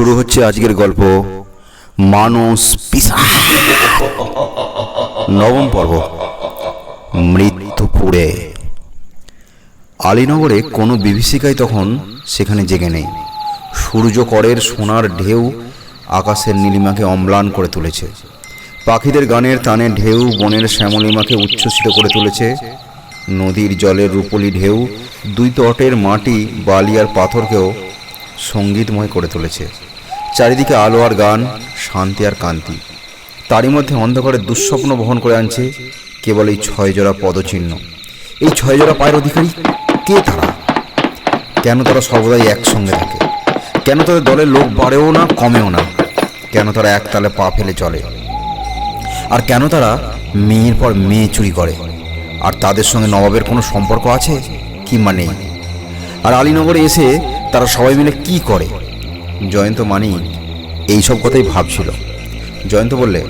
শুরু হচ্ছে আজকের গল্প। মানুষ পিসাচ। নবম পর্ব। মৃত্যুপুরে। আলীনগরে কোনো বিভীষিকাই তখন সেখানে জেগে নেই। সূর্যকরের সোনার ঢেউ আকাশের নীলিমাকে অম্লান করে তুলেছে। পাখিদের গানের টানে ঢেউ বনের শ্যামলিমাকে উচ্ছ্বসিত করে তুলেছে। নদীর জলের রূপলি ঢেউ দুই তটের মাটি, বালি আর পাথরকেও সঙ্গীতময় করে তুলেছে। চারিদিকে আলো আর গান, শান্তি আর কান্তি। তারই মধ্যে অন্ধকারে দুঃস্বপ্ন বহন করে আনছে কেবল এই ছয় জোড়া পদচিহ্ন। এই ছয় জোড়া পায়ের অধিকারী কে তারা? কেন তারা সর্বদাই একসঙ্গে থাকে? কেন তাদের দলের লোক বাড়েও না, কমেও না? কেন তারা একতালে পা ফেলে চলে? আর কেন তারা মেয়ের পর মেয়ে চুরি করে? আর তাদের সঙ্গে নবাবের কোনো সম্পর্ক আছে কিংবা নেই? আর আলীনগরে এসে তারা সবাই মিলে কি করে? জয়ন্ত মানি এইসব কথাই ভাবছিল। জয়ন্ত বললে,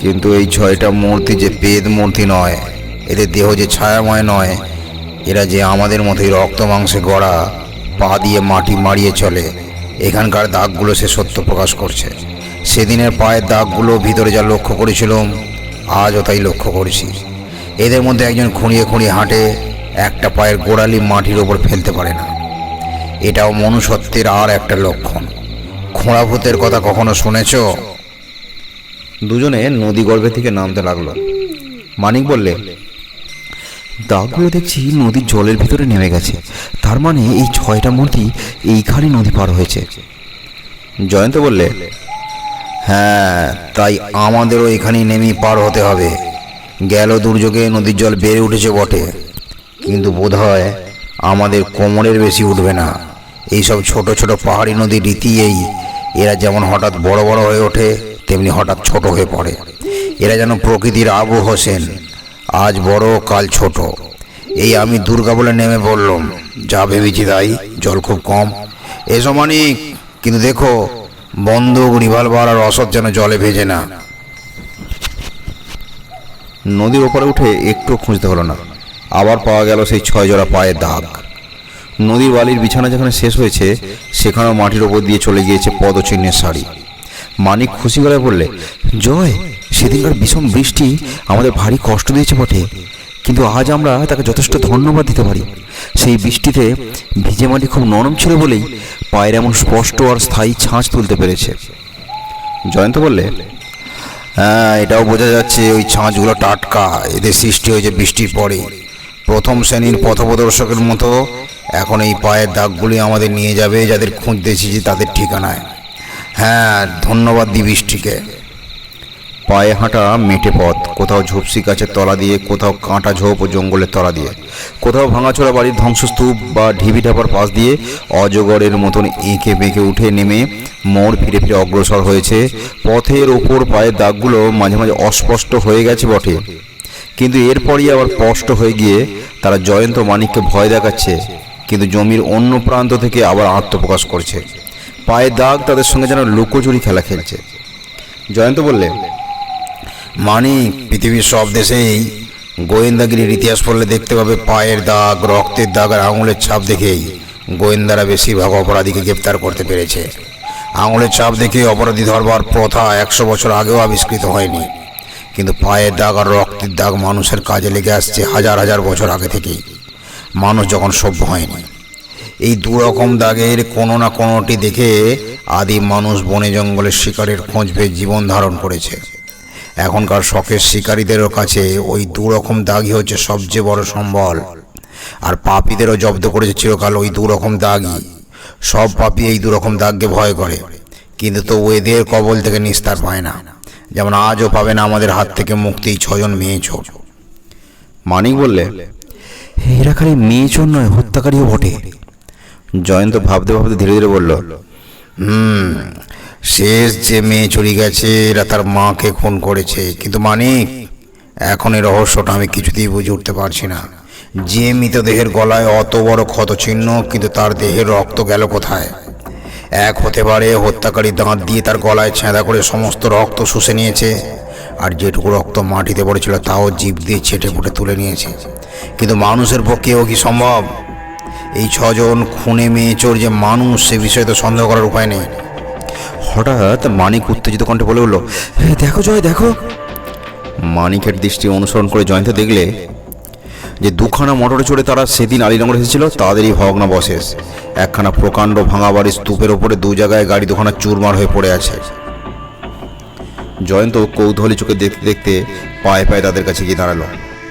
কিন্তু এই ছয়টা মূর্তি যে পেদ মূর্তি নয় এদের দেহ যে ছায়াময় নয়, এরা যে আমাদের মতোই রক্ত মাংসে গড়া, পা দিয়ে মাটি মারিয়ে চলে, এখানকার দাগগুলো সে সত্য প্রকাশ করছে। সেদিনের পায়ের দাগগুলো ভিতরে যা লক্ষ্য করেছিলাম, আজও তাই লক্ষ্য করেছি। এদের মধ্যে একজন খুঁড়িয়ে খুঁড়িয়ে হাঁটে, একটা পায়ের গোড়ালি মাটির ওপর ফেলতে পারে না। এটাও মনুষ্যত্বের আর একটা লক্ষণ। খোঁড়া ভূতের কথা কখনো শুনেছ? দুজনে নদী গর্ভে থেকে নামতে লাগল। মানিক বললে দাগগুলো দেখছি নদীর জলের ভিতরে নেমে গেছে। তার মানে এই ছয়টা মূর্তি এইখানে নদী পার হয়েছে। জয়ন্ত বললে হ্যাঁ তাই আমাদেরও এখানেই নেমেই পার হতে হবে। গেল দুর্যোগে নদীর জল বেড়ে উঠেছে বটে। কিন্তু বোধহয় আমাদের কোমরের বেশি উঠবে না। এইসব ছোট ছোট পাহাড়ি নদীর রীতি এই। এরা যেমন হঠাৎ বড় বড় হয়ে ওঠে, তেমনি হঠাৎ ছোট হয়ে পড়ে। এরা যেন প্রকৃতির আবু হোসেন। আজ বড়, কাল ছোট। এই আমি দুর্গা বলে নেমে পড়লাম। যা ভেবেছি তাই, জল খুব কম। এসো মানিক, কিন্তু দেখো, বন্দুক, রিভলভার আর রসদ যেন জলে ভেজে না। নদীর ওপরে উঠে একটু খুঁজতে হলো না। আবার পাওয়া গেল সেই ছয় জোড়া পায়ের দাগ। নদীর বালির বিছানা যেখানে শেষ হয়েছে, সেখানেও মাটির ওপর দিয়ে চলে গিয়েছে পদচিহ্নের শাড়ি। মানিক খুশি গলায় বললে, জয়, সেদিনকার বিষম বৃষ্টি আমাদের ভারী কষ্ট দিয়েছে বটে। কিন্তু আজ আমরা তাকে যথেষ্ট ধন্যবাদ দিতে পারি। সেই বৃষ্টিতে ভিজে মাটি খুব নরম ছিল বলেই পায়ের এমন স্পষ্ট আর স্থায়ী ছাঁচ তুলতে পেরেছে। জয়ন্ত বললে হ্যাঁ এটাও বোঝা যাচ্ছে ওই ছাঁচগুলো টাটকা। এদের সৃষ্টি হয়েছে বৃষ্টির পরে। প্রথম শ্রেণির পথপ্রদর্শকের মতো এখন এই পায়ের দাগগুলি আমাদের নিয়ে যাবে, যাদের খুঁজতে যে তাদের ঠিকানায়। হ্যাঁ ধন্যবাদ দি বৃষ্টিকে পায়ে হাঁটা মেটে পথ, কোথাও ঝোপসি গাছের তলা দিয়ে, কোথাও কাঁটা ঝোপ ও জঙ্গলের তলা দিয়ে, কোথাও ভাঙাচোরা বাড়ির ধ্বংসস্তূপ বা ঢিবি ঢাপার পাশ দিয়ে অজগরের মতন এঁকে বেঁকে উঠে নেমে মোড় ফিরে ফিরে অগ্রসর হয়েছে। পথের ওপর পায়ের দাগগুলো মাঝে মাঝে অস্পষ্ট হয়ে গেছে বটে। কিন্তু এরপরই আবার স্পষ্ট হয়ে গিয়ে তারা জয়ন্ত মানিককে ভয় দেখাচ্ছে। কিন্তু জমির অন্য প্রান্ত থেকে আবার আত্মপ্রকাশ করছে। পায়ের দাগ তাদের সঙ্গে যেন লুকোচুরি খেলা খেলছে। জয়ন্ত বললে, মানিক, পৃথিবীর সব দেশেই গোয়েন্দাগিরির ইতিহাস পড়লে দেখতে পাবে পায়ের দাগ, রক্তের দাগ আর আঙুলের ছাপ দেখেই গোয়েন্দারা বেশিরভাগ অপরাধীকে গ্রেপ্তার করতে পেরেছে। আঙুলের ছাপ দেখে অপরাধী ধরবার প্রথা একশো বছর আগেও আবিষ্কৃত হয়নি। কিন্তু পায়ের দাগ আর রক্তের দাগ মানুষের কাজে লেগে আসছে হাজার হাজার বছর আগে থেকেই। মানুষ যখন সভ্য হয়নি, এই দু রকম দাগের কোনো না কোনোটি দেখে আদিম মানুষ বনে জঙ্গলের শিকারের খোঁজ পেয়ে জীবন ধারণ করেছে। এখনকার শখের শিকারীদেরও কাছে ওই দু রকম দাগই হচ্ছে সবচেয়ে বড় সম্বল। আর পাপীদেরও জব্দ করেছে চিরকাল ওই দু রকম দাগই। সব পাপি এই দু রকম দাগকে ভয় করে, কিন্তু তো এদের কবল থেকে নিস্তার পায় না। যেমন আজও পাবে না আমাদের হাত থেকে মুক্তি, ছজন মেয়ে চোর মানিক বললে এরা খালি মেয়ে চোর নয়, হত্যাকারীও বটে। জয়ন্ত ভাবতে ভাবতে ধীরে ধীরে বলল, হুম, শেষ যে মেয়ে চুরি গেছে, এরা তার মাকে খুন করেছে। কিন্তু মানিক এখন এই রহস্যটা আমি কিছুতেই বুঝে উঠতে পারছি না। যে মৃতদেহের গলায় অত বড় ক্ষত চিহ্ন কিন্তু তার দেহের রক্ত গেল কোথায়? এক হতে পারে হত্যাকারী দাঁত দিয়ে তার গলায় ছেঁদা করে সমস্ত রক্ত শুষে নিয়েছে। আর যেটুকু রক্ত মাটিতে পড়েছিল তাও জীব দিয়ে ছেটে ফুটে তুলে নিয়েছে। কিন্তু মানুষের পক্ষেও কি সম্ভব? এই ছজন খুনে মেয়ে চোর যে মানুষ সে বিষয়ে তো সন্দেহ করার উপায় নেই। হঠাৎ মানিক উত্তেজিত কণ্ঠে বলে উঠল "হে, দেখো জয় দেখো। মানিকের দৃষ্টি অনুসরণ করে জয়ন্ত দেখলে যে দুখানা মোটরে চড়ে তারা সেদিন আলীনগর এসেছিল তাদেরই ভগ্নাবশেষ একখানা প্রকাণ্ড ভাঙা বাড়ির স্তূপের ওপরে দু জায়গায় গাড়ি দুখানা চুরমার হয়ে পড়ে আছে। জয়ন্ত কৌতূহলী চোখে দেখতে দেখতে পায়ে পায়ে তাদের কাছে গিয়ে দাঁড়াল।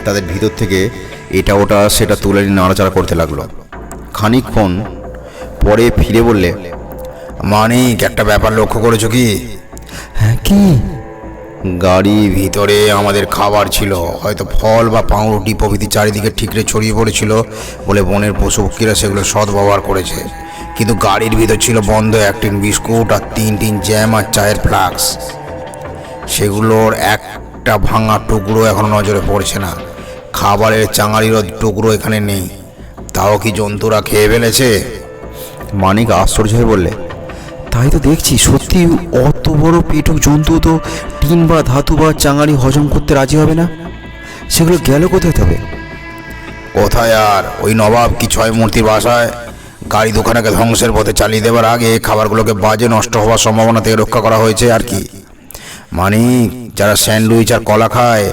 তাদের ভিতর থেকে এটা ওটা সেটা তুলে নিয়ে নাড়াচাড়া করতে লাগল। খানিকক্ষণ পরে ফিরে বললে মানিক একটা ব্যাপার লক্ষ্য করেছ কি? হ্যাঁ কি? গাড়ি ভিতরে আমাদের খাবার ছিল। হয়তো ফল বা পাউরুটি প্রভৃতি চারিদিকে ঠিকরে ছড়িয়ে পড়েছিল বলে বনের পশু পক্ষীরা সেগুলো সদ্ব্যবহার করেছে। কিন্তু গাড়ির ভিতর ছিল বন্ধ এক টিন বিস্কুট আর তিন টিন জ্যাম আর চায়ের ফ্লাক্স। সেগুলোর একটা ভাঙা টুকরো এখনও নজরে পড়ছে না। খাবারের চাঙারিরও টুকরো এখানে নেই। তাও কি জন্তুরা খেয়ে ফেলেছে? মানিক আশ্চর্য হয়ে বললে, তাই তো দেখছি, সত্যি অত বড় পেটুক জন্তু তো টিন বা ধাতু বা চাঙারি হজম করতে রাজি হবে না। সেগুলো গেল কোথায় তবে? কোথায় আর? ওই নবাব কি ছয় মূর্তির বাসায়? গাড়ি দোকানকে ধ্বংসের পথে চালিয়ে দেওয়ার আগে খাবারগুলোকে বাজে নষ্ট হওয়ার সম্ভাবনা থেকে রক্ষা করা হয়েছে আর কি? মানিক যারা স্যান্ডউইচ আর কলা খায়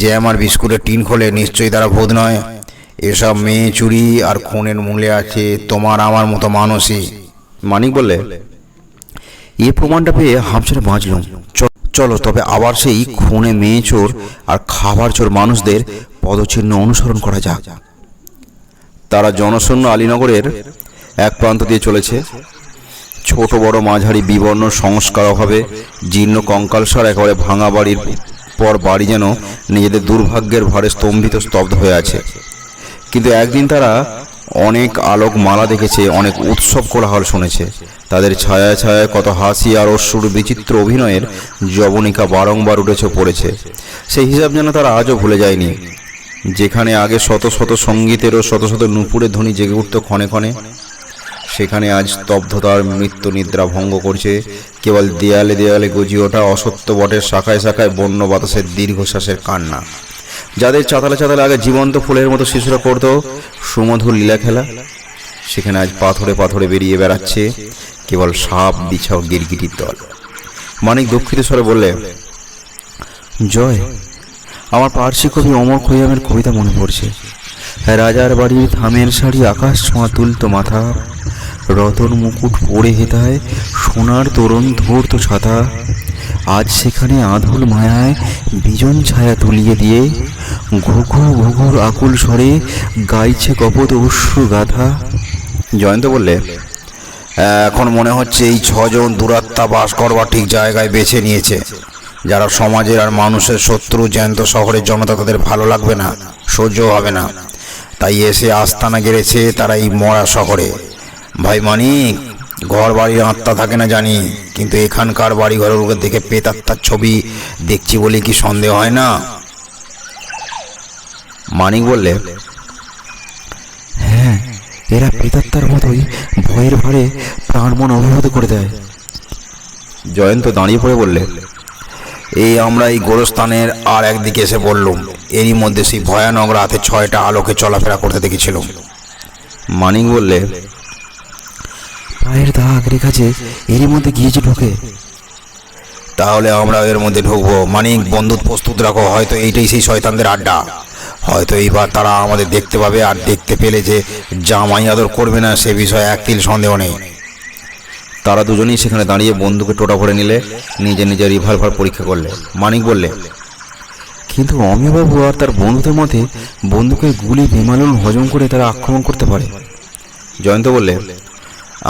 যে আমার বিস্কুটের টিন খোলে নিশ্চয়ই তারা ভূত নয়। এসব মেয়ে চুরি আর খুনের মূলে আছে তোমার আমার মতো মানুষই। মানিক বললে এ প্রমাণটা পেয়ে হামছাড়ে বাঁচলাম। চলো তবে আবার সেই খুনে মেয়ে চোর আর খাবার চোর মানুষদের পদচিহ্ন অনুসরণ করা যাক। তারা জনশূন্য আলীনগরের এক প্রান্ত দিয়ে চলেছে। ছোট বড় মাঝারি বিবর্ণ সংস্কার অভাবে জীর্ণ কঙ্কালসার একেবারে ভাঙা বাড়ির পর বাড়ি যেন নিজেদের দুর্ভাগ্যের ভারে স্তম্ভিত স্তব্ধ হয়ে আছে। কিন্তু একদিন তারা অনেক আলোক মালা দেখেছে, অনেক উৎসব কোলাহল শুনেছে। তাদের ছায়া ছায়ায় কত হাসি আর অশ্রুর বিচিত্র অভিনয়ের যবনিকা বারংবার উঠেছে পড়েছে। সেই হিসাব যেন তারা আজও ভুলে যায়নি। যেখানে আগে শত শত সঙ্গীতেরও শত শত নুপুরের ধ্বনি জেগে উঠত ক্ষণে ক্ষণে। সেখানে আজ স্তব্ধতার মৃত্যু নিদ্রা ভঙ্গ করছে। কেবল দেয়ালে দেয়ালে গজিয়ে ওঠা অসত্য বটের শাখায় শাখায় বন্য বাতাসের দীর্ঘশ্বাসের কান্না। যাদের চাতালে চাতালে আগে জীবন্ত ফুলের মতো শিশুরা করত সুমধুর লীলা খেলা। সেখানে আজ পাথরে পাথরে বেরিয়ে বেড়াচ্ছে কেবল সাপ, বিছাও, গিরগিটির দল। মানিক দুঃখিত স্বরে বললে, জয়, আমার পার্শ্বে কবি অমর খৈয়ামের কবিতা মনে পড়ছে। রাজার বাড়ির থামের শাড়ি আকাশ ছোঁয়া তুলতো মাথা। রতন মুকুট পরে হেতায় সোনার তোরণ ধরতো ছাতা। আজ সেখানে আধুল মায়ায় বিজন ছায়া তুলিয়ে দিয়ে ঘুঘু ঘুঘুর আকুল স্বরে গাইছে কপত অশ্রু গাথা। জয়ন্ত বললে, এখন মনে হচ্ছে এই ছজন দুরাত্মা বাস করবার ঠিক জায়গায় বেছে নিয়েছে। যারা সমাজের আর মানুষের শত্রু জ্যান্ত শহরের জনতা তাদের ভালো লাগবে না, সহ্য হবে না। তাই এসে আস্তানা গেড়েছে তারা এই মরা শহরে। ভাই মানিক ঘর বাড়ির আত্মা থাকে না জানি কিন্তু এখানকার বাড়ি ঘরগুলো দেখে পেতাত্মার ছবি দেখছি বলে কি সন্দেহ হয় না? মানিক বললে হ্যাঁ এরা প্রেতাত্মার মতোই ভয়ের ভরে প্রাণ মন অভিভূত করে দেয়। জয়ন্ত দাঁড়িয়ে পড়ে বললে এই আমরা এই গোরস্থানের আর একদিকে এসে পড়লুম। এরই মধ্যে সেই ভয়ানক রাতে ছয়টা আলোকে চলাফেরা করতে দেখেছিলাম। মানিক বললে পায়ের দাগ রেখাছে এরই মধ্যে গিয়েছে ঢোকে। তাহলে আমরা এর মধ্যে ঢুকবো। মানিক বন্দুক প্রস্তুত রাখো। হয়তো এইটাই সেই শয়তানদের আড্ডা। হয়তো এইবার তারা আমাদের দেখতে পাবে আর দেখতে পেলে যে জামাই আদর করবে না সে বিষয়ে এক তিল সন্দেহ নেই। তারা দুজনেই সেখানে দাঁড়িয়ে বন্দুকে টোটা ভরে নিলে নিজে নিজে রিভলভার পরীক্ষা করলে। মানিক বললে কিন্তু অমিয়বাবু আর তার বন্ধুদের মতে বন্দুকের গুলি বিমালন হজম করে তারা আক্রমণ করতে পারে। জয়ন্ত বললে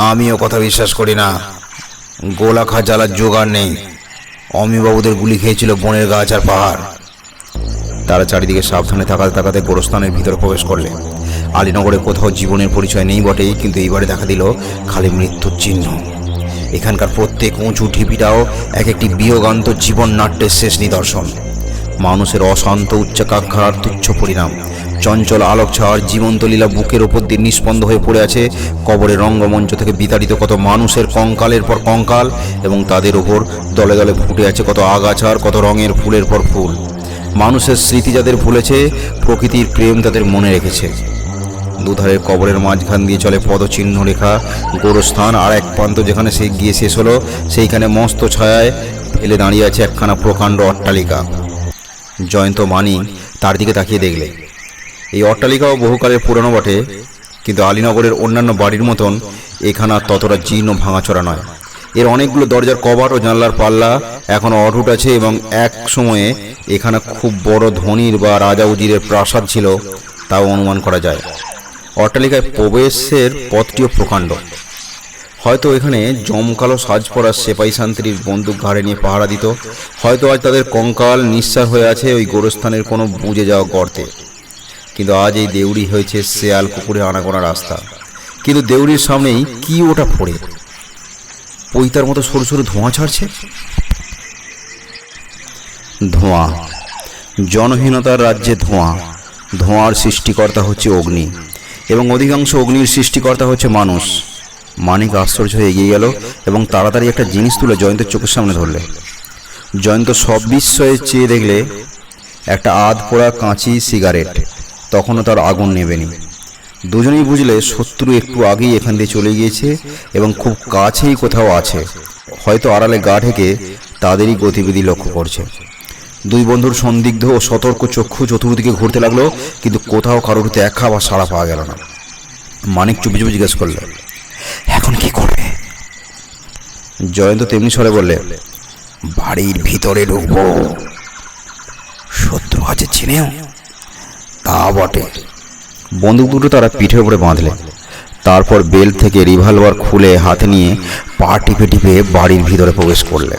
আমিও কথা বিশ্বাস করি না। গোলা খা জ্বালার জোগাড় নেই। অমিবাবুদের গুলি খেয়েছিল বনের গাছ আর পাহাড়। তারা চারিদিকে সাবধানে থাকাতে থাকাতে গোরস্থানের ভিতরে প্রবেশ করলে। আলীনগরে কোথাও জীবনের পরিচয় নেই বটেই, কিন্তু এইবারে দেখা দিল খালি মৃত্যুর চিহ্ন। এখানকার প্রত্যেক উঁচু ঢিপিটাও এক একটি বিয়োগান্ত জীবন নাট্যের শেষ নিদর্শন। মানুষের অশান্ত উচ্চাকাঙ্ক্ষার তুচ্ছ পরিণাম চঞ্চল আলোক ছাওয়ার জীবন্ত লীলা বুকের ওপর দিয়ে নিস্পন্দ হয়ে পড়ে আছে। কবরের রঙ্গমঞ্চ থেকে বিতাড়িত কত মানুষের কঙ্কালের পর কঙ্কাল এবং তাদের ওপর দলে দলে ফুটে আছে কত আগাছার কত রঙের ফুলের পর ফুল। মানুষের স্মৃতি যাদের ভুলেছে, প্রকৃতির প্রেম তাদের মনে রেখেছে। দুধারের কবরের মাঝখান দিয়ে চলে পদচিহ্ন রেখা, গোরস্থান আর এক প্রান্ত যেখানে সে গিয়ে শেষ হলো, সেইখানে মস্ত ছায়ায় ফেলে দাঁড়িয়ে আছে একখানা প্রকাণ্ড অট্টালিকা। জয়ন্ত মানি তার দিকে তাকিয়ে দেখলে। এই অট্টালিকাও বহুকালের পুরনো বটে, কিন্তু আলীনগরের অন্যান্য বাড়ির মতন এখানে ততটা জীর্ণ ভাঙাচোরা নয়। এর অনেকগুলো দরজার কভার ও জানলার পাল্লা এখনও অটুট আছে এবং এক সময়ে এখানে খুব বড় ধনির বা রাজা উজিরের প্রাসাদ ছিল, তাও অনুমান করা যায়। অট্টালিকায় প্রবেশের পথটিও প্রকাণ্ড। হয়তো এখানে জমকালো সাজ পরা সেপাই শান্তির বন্দুক ঘাড়ে নিয়ে পাহারা দিত, হয়তো আজ তাদের কঙ্কাল নিঃসার হয়ে আছে ওই গোরস্থানের কোনো বুঝে যাওয়া গর্তে। কিন্তু আজ এই দেউড়ি হয়েছে শেয়াল কুকুরে আনাগোনা রাস্তা। কিন্তু দেউড়ির সামনেই কি ওটা পড়ে? পৈতার মতো সরু সরু ধোঁয়া ছাড়ছে? ধোঁয়া। জনহীনতার রাজ্যে ধোঁয়া। ধোঁয়ার সৃষ্টিকর্তা হচ্ছে অগ্নি। এবং অধিকাংশ অগ্নির সৃষ্টিকর্তা হচ্ছে মানুষ। মানিক আশ্চর্য হয়ে এগিয়ে গেল এবং তাড়াতাড়ি একটা জিনিস তুলে জয়ন্তের চোখের সামনে ধরলে। জয়ন্ত সব বিস্ময়ে চেয়ে দেখলে একটা আধ পোড়া কাঁচি সিগারেট তখনও তার আগুন নেবেনি দুজনেই বুঝলে শত্রু একটু আগেই এখান দিয়ে চলে গিয়েছে এবং খুব কাছেই কোথাও আছে। হয়তো আড়ালে গা ঢেকে তাদেরই গতিবিধি লক্ষ্য করছে। দুই বন্ধুর সন্দিগ্ধ ও সতর্ক চক্ষু চতুর্দিকে ঘুরতে লাগল, কিন্তু কোথাও কারোর দেখা বা সাড়া পাওয়া গেল না। মানিক চুপি চুপি জিজ্ঞেস করলে, এখন কি করবে? জয়ন্ত তেমনি স্বরে বললে, বাড়ির ভিতরে ঢুকবো। শত্রু আছে, চিনেও? তা বটে। বন্দুক দুটো তারা পিঠের উপরে বাঁধলে। তারপর বেল থেকে রিভলভার খুলে হাতে নিয়ে পা টিপে টিপে বাড়ির ভিতরে প্রবেশ করলে।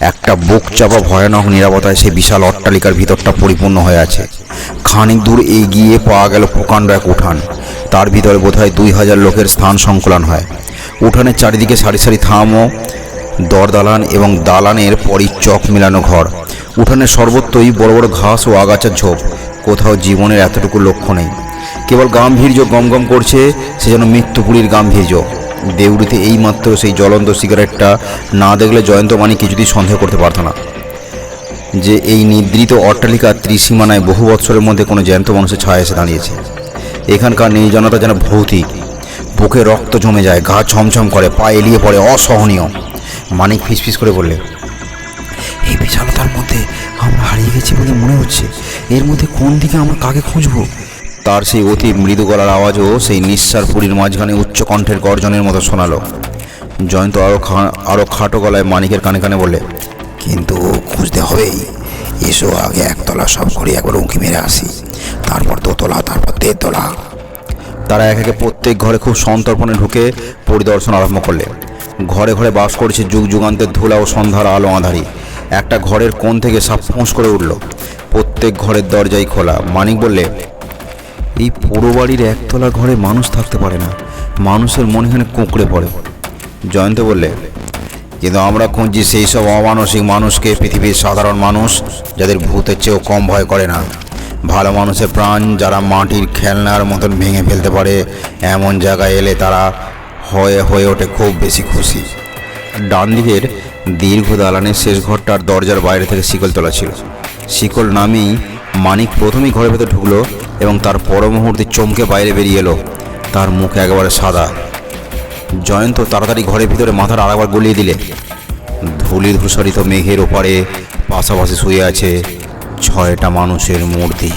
একটা বুক চাপা ভয়ানক নিরাপত্তায় সেই বিশাল অট্টালিকার ভিতরটা পরিপূর্ণ হয়ে আছে। খানিক দূর এগিয়ে পাওয়া গেল প্রকাণ্ড এক উঠান। তার ভিতরে বোধহয় দুই হাজার লোকের স্থান সংকুলন হয়। উঠানের চারিদিকে সারি সারি থামও দরদালান এবং দালানের পরই চক মেলানো ঘর। উঠানের সর্বত্রই বড় বড় ঘাস ও আগাছার ঝোপ। কোথাও জীবনের এতটুকু লক্ষ্য নেই। কেবল গাম্ভীর্য গমগম করছে সে যেন মৃত্যুপুরীর গাম্ভীর্য। দেউড়িতে এইমাত্র সেই জ্বলন্ত সিগারেটটা না দেখলে জয়ন্ত মানি কিছুতেই সন্দেহ করতে পারত না। যে এই নিদ্রিত অট্টালিকার ত্রিসীমানায় বহু বৎসরের মধ্যে কোনো জ্যান্ত মানুষের ছায়া এসে দাঁড়িয়েছে। এখানকার নির্জনতা যেন ভৌতিক। বুকে রক্ত জমে যায়, গা ছমছম করে, পা এলিয়ে পড়ে, অসহনীয়। মানিক ফিসফিস করে বললে, এই বিশালতার মধ্যে আমরা হারিয়ে গেছি বলে মনে হচ্ছে। এর মধ্যে কোন দিকে আমরা কাকে খুঁজবো? তার সেই অতি মৃদু গলার আওয়াজও সেই নিঃশ্বার পুরীর মাঝখানে উচ্চ কণ্ঠের গর্জনের মতো শোনালো। জয়ন্ত আরও আরও খাটো গলায় মানিকের কানে কানে বললে কিন্তু খুঁজতে হবেই। এসো আগে একতলা সব করে একবার উঁকি মেরে আসি। তারপর দোতলা তারপর তেতলা তারা এক একে প্রত্যেক ঘরে খুব সন্তর্পণে ঢুকে পরিদর্শন আরম্ভ করলে। ঘরে ঘরে বাস করছে যুগ যুগান্তের ধুলা ও সন্ধ্যার আলো আঁধারি। একটা ঘরের কোণ থেকে সাপ ফোঁস করে উঠল। প্রত্যেক ঘরের দরজাই খোলা। মানিক বললে, এই পুরো বাড়ির একতলা ঘরে মানুষ থাকতে পারে না। মানুষের মনে এখানে কুঁকড়ে পড়ে। জয়ন্ত বললে, কিন্তু আমরা খুঁজছি সেই সব অমানসিক মানুষকে, পৃথিবীর সাধারণ মানুষ, যাদের ভূতের চেয়েও কম ভয় করে না। ভালো মানুষের প্রাণ যারা মাটির খেলনার মতন ভেঙে ফেলতে পারে, এমন জায়গায় এলে তারা হয়ে হয়ে ওঠে খুব বেশি খুশি। ডান দিকের দীর্ঘ দালানের শেষ ঘরটার দরজার বাইরে থেকে শিকল তোলা ছিল। শিকল নামেই মানিক প্রথমেই ঘরের ভেতর ঢুকলো এবং তার পর মুহূর্তে চমকে বাইরে বেরিয়ে এলো। তার মুখ একেবারে সাদা। জয়ন্ত তাড়াতাড়ি ঘরের ভিতরে মাথার আরেকবার গলিয়ে দিলে। ধুলি ধূসরিত মেঘের ওপারে পাশাপাশি শুয়ে আছে ছয়টা মানুষের মূর্তি।